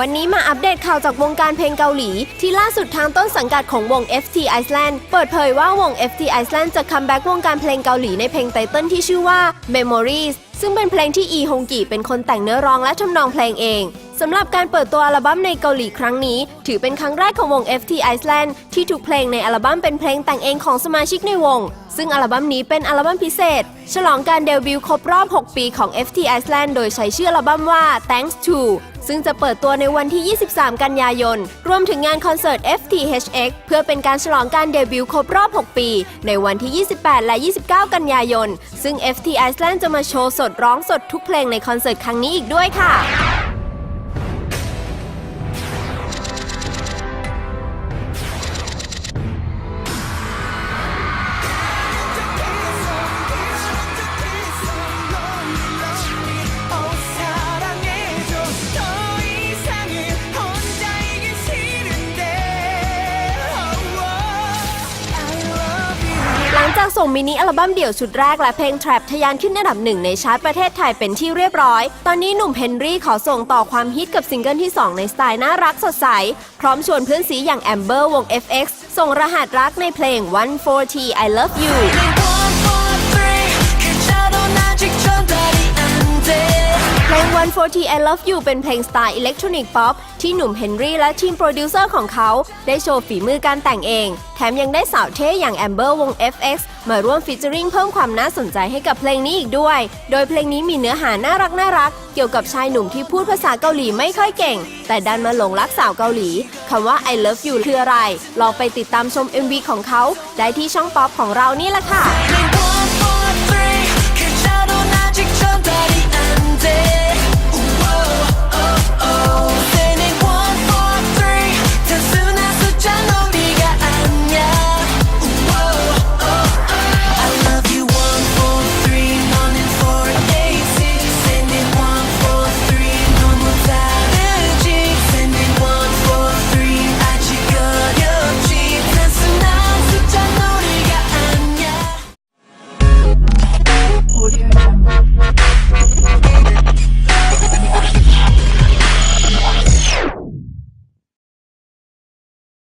วันนี้มาอัปเดตข่าวจากวงการเพลงเกาหลี ที่ล่าสุดทางต้นสังกัดของวง FT Iceland เปิดเผยว่าวง FT Iceland จะคัมแบ็กวงการเพลงเกาหลีในเพลงไตเติ้ลที่ชื่อว่า Memories ซึ่งเป็นเพลงที่อีฮงกิเป็นคนแต่งเนื้อร้องและทำนองเพลงเองสำหรับการเปิดตัวอัลบั้มในเกาหลีครั้งนี้ ถือเป็นครั้งแรกของวง FT Iceland ที่ทุกเพลงในอัลบั้มเป็นเพลงแต่งเองของสมาชิกในวง ซึ่งอัลบั้มนี้เป็นอัลบั้มพิเศษ ฉลองการเดบิวต์ครบรอบ 6 ปีของ FT Iceland โดยใช้ชื่ออัลบั้มว่า Thanks to ซึ่งจะเปิดตัวในวันที่ 23 กันยายน รวมถึงงานคอนเสิร์ต FTHX เพื่อเป็นการฉลองการเดบิวต์ครบรอบ 6 ปี ในวันที่ 28 และ 29 กันยายน ซึ่ง FT Iceland จะมาโชว์สดร้องสดทุกเพลงในคอนเสิร์ตครั้งนี้อีกด้วยค่ะ ส่งมินิอัลบั้มเดี่ยวชุดแรกและเพลง Trap ทะยานขึ้นอันดับหนึ่งในชาร์ตประเทศไทยเป็นที่เรียบร้อย ตอนนี้หนุ่มเพนรี่ขอส่งต่อความฮิตกับซิงเกิลที่ 2 ในสไตล์น่ารักสดใส พร้อมชวนเพื่อนสีอย่างแอมเบอร์วง FX ส่งรหัสรักในเพลง140 I Love You 140 I Love You เป็นเพลงสไตล์อิเล็กทรอนิกส์ป๊อปที่หนุ่มเฮนรี่และทีมโปรดิวเซอร์ของเขา ได้โชว์ฝีมือการแต่งเอง แถมยังได้สาวเท่อย่างแอมเบอร์วง FX มาร่วมฟีเจอริงเพิ่มความน่าสนใจให้กับเพลงนี้อีกด้วย โดยเพลงนี้มีเนื้อหาน่ารักน่ารัก เกี่ยวกับชายหนุ่มที่พูดภาษาเกาหลีไม่ค่อยเก่ง แต่ดันมาหลงรักสาวเกาหลีคำว่า I love you คืออะไรลองไปติดตามชม MV ของเขา ได้ที่ช่องป๊อปของเรานี่แหละค่ะ